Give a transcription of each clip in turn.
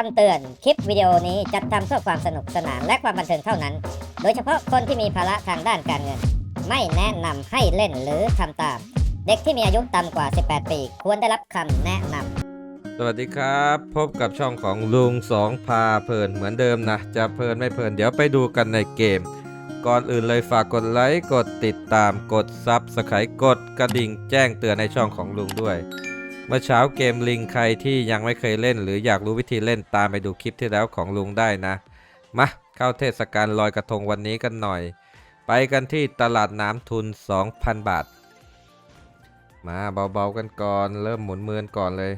คำเตือน คลิปวิดีโอนี้จัดทำเพื่อความสนุกสนานและความบันเทิงเท่านั้น โดยเฉพาะคนที่มีภาระทางด้านการเงิน ไม่แนะนำให้เล่นหรือทำตาม เด็กที่มีอายุต่ำกว่า 18 ปี ควรได้รับคำแนะนำสวัสดีครับ พบกับช่องของลุงสองพาเพลินเหมือนเดิมนะ จะเพลินไม่เพลินเดี๋ยวไปดูกันในเกม ก่อนอื่นเลยฝากกดไลค์ กดติดตามกดซับสไครต์กดกระดิ่งแจ้งเตือนในช่องของลุงด้วย เมื่อเช้าเกมลิงใครที่ยังไม่เคยเล่น หรืออยากรู้วิธีเล่นตามไปดูคลิปที่แล้วของลุงได้นะ มาเข้าเทศกาลลอยกระทงวันนี้กันหน่อย ไปกันที่ตลาดน้ำทุน 2,000 บาท มาเบาๆกันก่อนเริ่มหมุนเมือนก่อนเลย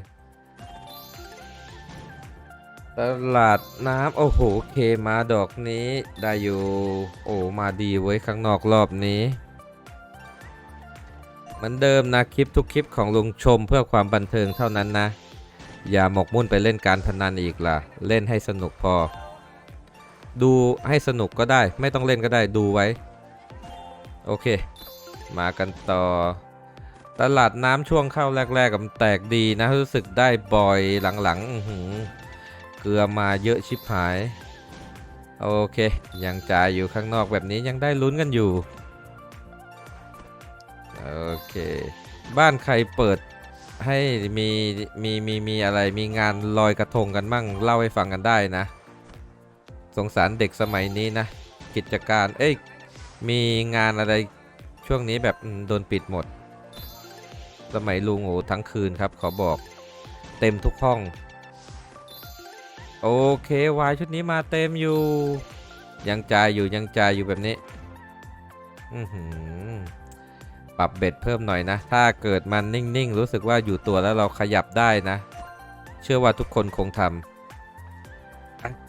ตลาดน้ำโอ้โหเคมาดอกนี้ได้อยู่ โอ้มาดีเว้ยข้างนอกรอบนี้ เหมือนเดิมนะคลิปทุกคลิปของลุงชมเพื่อความบันเทิงเท่านั้นนะ อย่าหมกมุ่นไปเล่นการพนันอีกล่ะ เล่นให้สนุกพอ ดูให้สนุกก็ได้ ไม่ต้องเล่นก็ได้ดูไว้ โอเค มากันต่อ ตลาดน้ำช่วงเข้าแรกๆกับแตกดีนะ รู้สึกได้บ่อยหลังๆเกลือมาเยอะชิบหาย โอเค ยังจ่ายอยู่ข้างนอกแบบนี้ยังได้ลุ้นกันอยู่ โอเค บ้านใครเปิดให้มีมีมีมีอะไรมีงานลอยกระทงกันมั่งเล่าให้ฟังกันได้นะ สงสารเด็กสมัยนี้นะ กิจการเอ้ยมีงานอะไรช่วงนี้แบบโดนปิดหมด สมัยลุงโอ้ทั้งคืนครับ ขอบอกเต็มทุกห้อง โอเควายชุดนี้มาเต็มอยู่ ยังจ่ายอยู่ยังจ่ายอยู่แบบนี้ อือหือ ปรับเบ็ดเพิ่มหน่อยนะ ถ้าเกิดมันนิ่งๆ รู้สึกว่าอยู่ตัวแล้วเราขยับได้นะ เชื่อว่าทุกคนคงทำ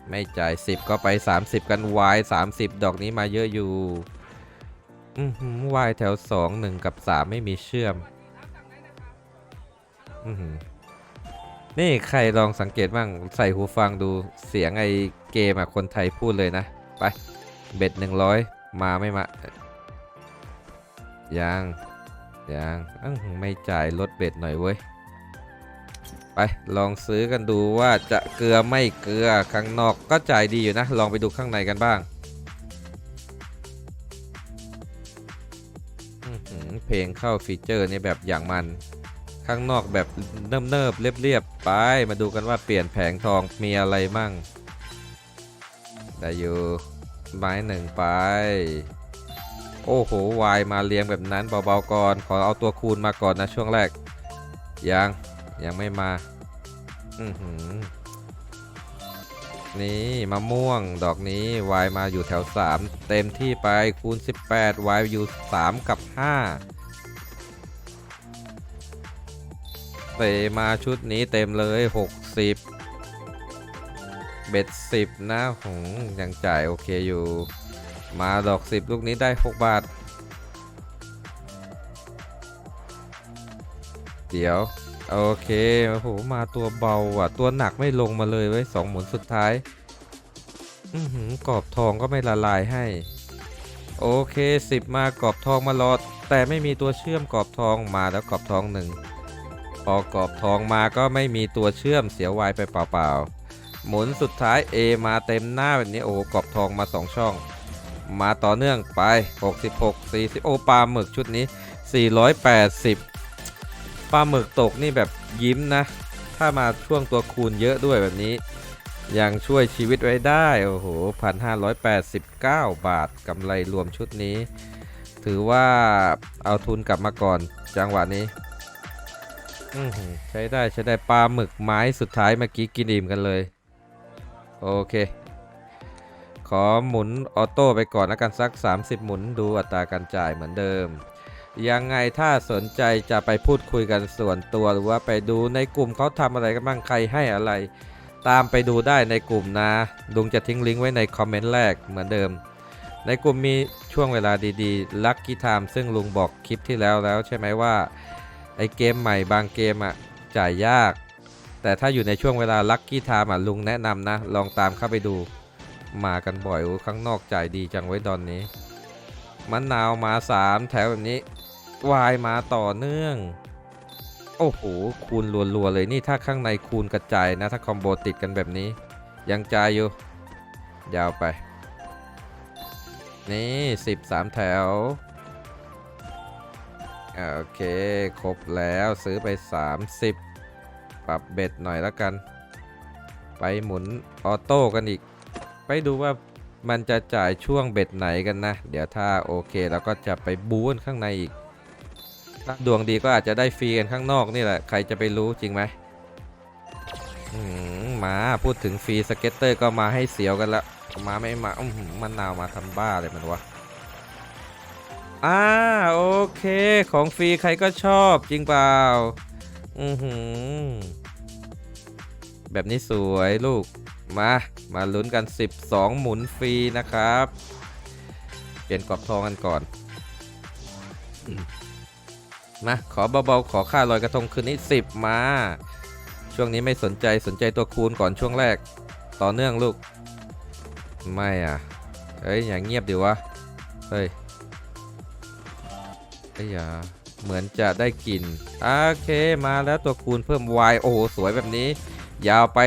ไม่จ่าย 10 ก็ไป 30 กันวาย30 ดอกนี้มาเยอะอยู่อือหือวายแถว 2 1 กับ 3 ไม่มีเชื่อมอือหือนี่ใครลองสังเกตบ้างใส่หูฟังดูเสียงไอเกมอะคนไทยพูดเลยนะ ไป เบ็ดหนึ่งร้อยมาไม่มา ยังยังอื้อหือไม่จ่ายลดเบ็ดหน่อยเว้ย ไปลองซื้อกันดูว่าจะเกลือไม่เกลือข้างนอกก็จ่ายดีอยู่นะ ลองไปดูข้างในกันบ้างเพลงเข้าฟีเจอร์นี่แบบอย่างมัน ข้างนอกแบบเนิบๆเรียบๆไป มาดูกันว่าเปลี่ยนแผงทองมีอะไรมั่ง ได้อยู่ไม้หนึ่งไป โอ้โหวายมาเรียงแบบนั้นเบาๆก่อน ขอเอาตัวคูณมาก่อนนะช่วงแรก ยังยังไม่มาอือหือนี่มะม่วงดอกนี้วายมาอยู่แถว 3 เต็มที่ไปคูณ 18วายอยู่ 3 กับ 5 เตมาชุดนี้เต็มเลย 60 เบ็ด 10 นะหงยังจ่ายโอเคอยู่ มาดอก 10 ลูกนี้ได้ 6 บาท เดี๋ยว โอเคโอ้โหมาตัวเบาอะ ตัวหนักไม่ลงมาเลยไว้สองหมุนสุดท้าย อือหือกรอบทองก็ไม่ละลายให้ โอเค 10 มากรอบทองมารอด แต่ไม่มีตัวเชื่อมกรอบทองมาแล้วกรอบทองหนึ่งพอกรอบทองมาก็ไม่มีตัวเชื่อมเสียวายไปเปล่าๆหมุนสุดท้าย A มาเต็มหน้าแบบนี้โอ้กรอบทองมา 2 ช่อง มาต่อเนื่องไป 66 40 โอปลาหมึกชุดนี้ 480 ปลาหมึกตกนี่แบบยิ้มนะ ถ้ามาช่วงตัวคูณเยอะด้วยแบบนี้ ยังช่วยชีวิตไว้ได้ โอ้โห 1,589 บาทกำไรรวมชุดนี้ ถือว่าเอาทุนกลับมาก่อนจังหวะนี้อื้อหือใช้ได้ใช้ได้ปลาหมึกไม้สุดท้ายเมื่อกี้กินอิ่มกันเลย โอเค อหมุนออโต้ไปก่อนแล้วกันสัก 30 หมุนดูอัตราการจ่ายเหมือนเดิม ยังไงถ้าสนใจจะไปพูดคุยกันส่วนตัว หรือว่าไปดูในกลุ่มเขาทำอะไรกันบ้างใครให้อะไร ตามไปดูได้ในกลุ่มนะลุงจะทิ้งลิงก์ไว้ในคอมเมนต์แรกเหมือนเดิม ในกลุ่มมีช่วงเวลาดีๆลัคกี้ไทม์ซึ่งลุงบอกคลิปที่แล้วแล้วใช่ไหมว่าไอเกมใหม่บางเกมอะจ่ายยาก แต่ถ้าอยู่ในช่วงเวลาลัคกี้ไทม์อะลุงแนะนำนะ ลองตามเข้าไปดู มากันบ่อยอข้างนอกจ่ายดีจังไว้ตอนนี้มะนาวมา3แถวแบบนี้วายมาต่อเนื่อง โอ้โหคูณรัวๆเลยนี่ถ้าข้างในคูณกระจายนะถ้าคอมโบติดกันแบบนี้ ยังจ่ายอยู่ ยาวไป นี่13แถวโอเค ครบแล้วซื้อไป 30 ปรับเบ็ดหน่อยแล้วกัน ไปหมุนออโต้กันอีก ไปดูว่ามันจะจ่ายช่วงเบ็ดไหนกันนะ เดี๋ยวถ้าโอเคเราก็จะไปบูนข้างในอีก ถ้าดวงดีก็อาจจะได้ฟรีกันข้างนอกนี่แหละ ใครจะไปรู้จริงไหมอืมมาพูดถึงฟรีสเก็ตเตอร์ก็มาให้เสียวกันละมาไม่มาอือหือมันนาวมาทำบ้าเลยมันวะอ่าโอเคของฟรีใครก็ชอบจริงเปล่า อือหือ แบบนี้สวยลูก มา มาลุ้นกัน 12 หมุนฟรีนะครับ เปลี่ยนกรอบทองกันก่อน มา ขอเบาๆ ขอค่าลอยกระทงคืนนี้ 10 มา ช่วงนี้ไม่สนใจสนใจตัวคูณก่อนช่วงแรก ต่อเนื่องลูก ไม่อะ เฮ้ย อย่างเงียบดีวะ เฮ้ยไอ้ยอย่าเหมือนจะได้กลิ่นโอเคมาแล้วตัวคูณเพิ่ม y โอ้โห สวยแบบนี้ ยาวไป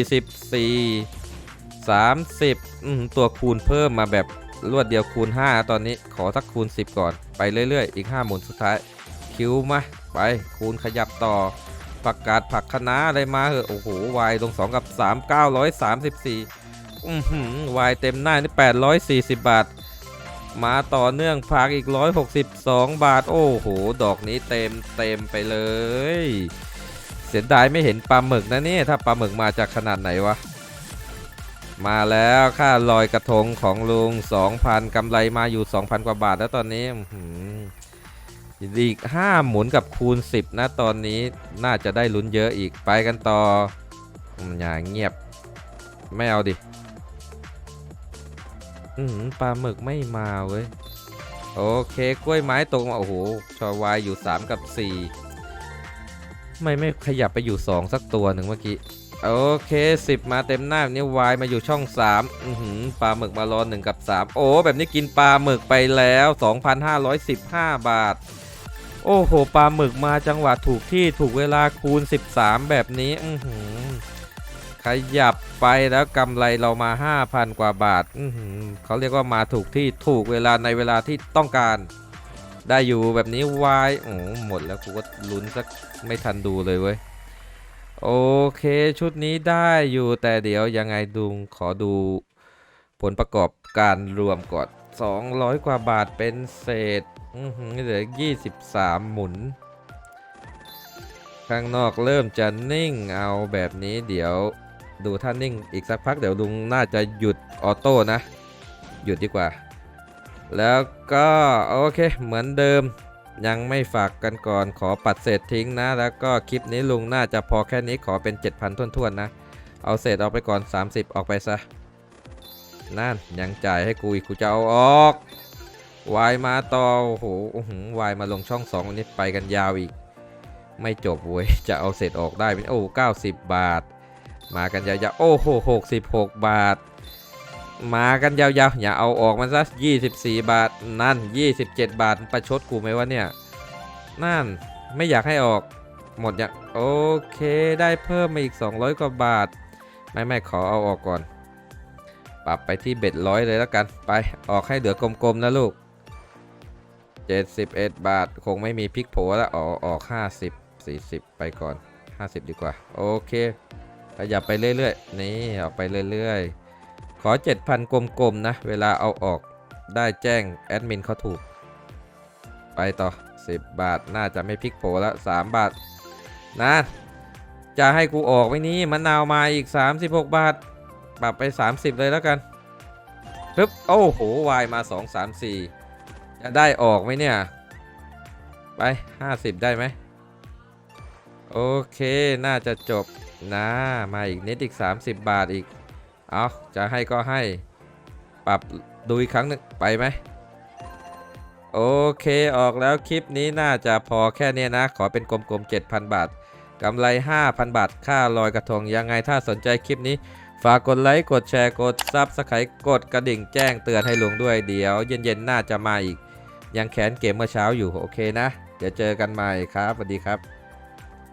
144 30อืมตัวคูณเพิ่มมาแบบรวดเดียวคูณ 5 ตอนนี้ขอสักคูณ 10 ก่อนไปเรื่อย ๆ อีก 5 หมุนสุดท้าย คิวมา ไปคูณขยับต่อผักกาดผักคะน้าอะไรมาเหอะโอ้โหวายลง 2 กับ 3 934อือหือวายเต็มหน้า นี่ 840 บาท มาต่อเนื่องผักอีก 162 บาท โอ้โห ดอกนี้เต็มเต็มไปเลย เสียดายไม่เห็นปลาหมึกนะนี่ถ้าปลาหมึกมาจากขนาดไหนวะ มาแล้วค่าลอยกระทงของลุง 2,000กำไรมาอยู่ 2,000 กว่าบาทแล้วตอนนี้อื้อหืออีก 5 หมุนกับคูณ 10 นะตอนนี้น่าจะได้ลุ้นเยอะอีกไปกันต่ออย่าเงียบ ไม่เอาดิอืมปลาหมึกไม่มาเว้ย โอเค กล้วยไม้ตรงมา โอ้โห ชอวายอยู่ 3 กับ 4 ไม่ไม่ขยับไปอยู่ 2 สักตัวหนึ่งเมื่อกี้ โอเค 10 มาเต็มหน้าแบบนี้วายมาอยู่ช่อง 3 อือหือปลาหมึกมารอ1กับ 3 โอ้ แบบนี้กินปลาหมึกไปแล้ว 2,515 บาท โอ้โหปลาหมึกมาจังหวะถูกที่ถูกเวลาคูณ 13 แบบนี้ อือหือขยับไปแล้วกำไรเรามา 5,000 กว่าบาท อื้อหือเขาเรียกว่ามาถูกที่ถูกเวลาในเวลาที่ต้องการ ได้อยู่แบบนี้วายโอ้หมดแล้วกูก็ลุ้นสักไม่ทันดูเลยเว้ย โอเคชุดนี้ได้อยู่แต่เดี๋ยวยังไงดุงขอดูผลประกอบการรวมก่อน 200 กว่าบาทเป็นเศษอื้อหือเหลือ 23 หมุน ข้างนอกเริ่มจะนิ่งเอาแบบนี้เดี๋ยวดูท่านิ่งอีกสักพักเดี๋ยวลุงน่าจะหยุดออโต้นะ หยุดดีกว่า แล้วก็โอเคเหมือนเดิม ยังไม่ฝากกันก่อนขอปัดเศษทิ้งนะ แล้วก็คลิปนี้ลุงน่าจะพอแค่นี้ขอเป็น 7,000ท้วนๆนะ เอาเศษออกไปก่อน 30 ออกไปซะ นั่นยังจ่ายให้กูอีกกูจะเอาออกวายมาต่อโอ้โหหวายมาลงช่อง2วันนี้ไปกันยาวอีก ไม่จบเว้ยจะเอาเศษออกได้เป็นโอ้90 บาท มากันยาวๆโอ้โห66 บาท มากันยาวๆ อย่าเอาออกมันซะ24 บาท นั่น 27 บาท ประชดกูไหมวะเนี่ย นั่น ไม่อยากให้ออก หมดอย่างโอเค ได้เพิ่มมาอีก 200 กว่าบาท ไม่ไม่ขอเอาออกก่อน ปรับไปที่เบ็ดร้อยเลยแล้วกัน ไป ออกให้เหลือกลมๆนะลูก 71 บาท คงไม่มีพลิกโผแล้วอ๋อออก 50 40 ไปก่อน 50 ดีกว่า โอเคขยับไปเรื่อยๆ นี่ ออกไปเรื่อยๆ ขอ 7,000 กลมๆ นะ เวลาเอาออกได้แจ้ง แอดมินเขาถูก ไปต่อ 10 บาทน่าจะไม่พลิกโผแล้ว3บาท นะ จะให้กูออกไว้นี้มะนาวมาอีก 36 บาท ปรับไป 30 เลยแล้วกันปึ๊บโอ้โหวายมา 2 3 4 จะได้ออกไหมเนี่ย ไป 50 ได้ไหม โอเค น่าจะจบนะ มาอีกนิดอีก 30 บาทอีก เอาจะให้ก็ให้ ปรับดูอีกครั้งหนึงไปไหมโอเคออกแล้วคลิปนี้น่าจะพอแค่นี้นะ ขอเป็นกลมๆ7,000 บาทกำไร 5,000 บาท ค่าลอยกระทงยังไงถ้าสนใจคลิปนี้ ฝากกดไลค์ กดแชร์ กดซับสไครต์กดกระดิ่งแจ้งเตือนให้ลุงด้วยเดี๋ยว เย็นๆ น่าจะมาอีก ยังแขนเกมเมื่อเช้าอยู่ โอเคนะ เดี๋ยวเจอกันใหม่ครับสวัสดีครับ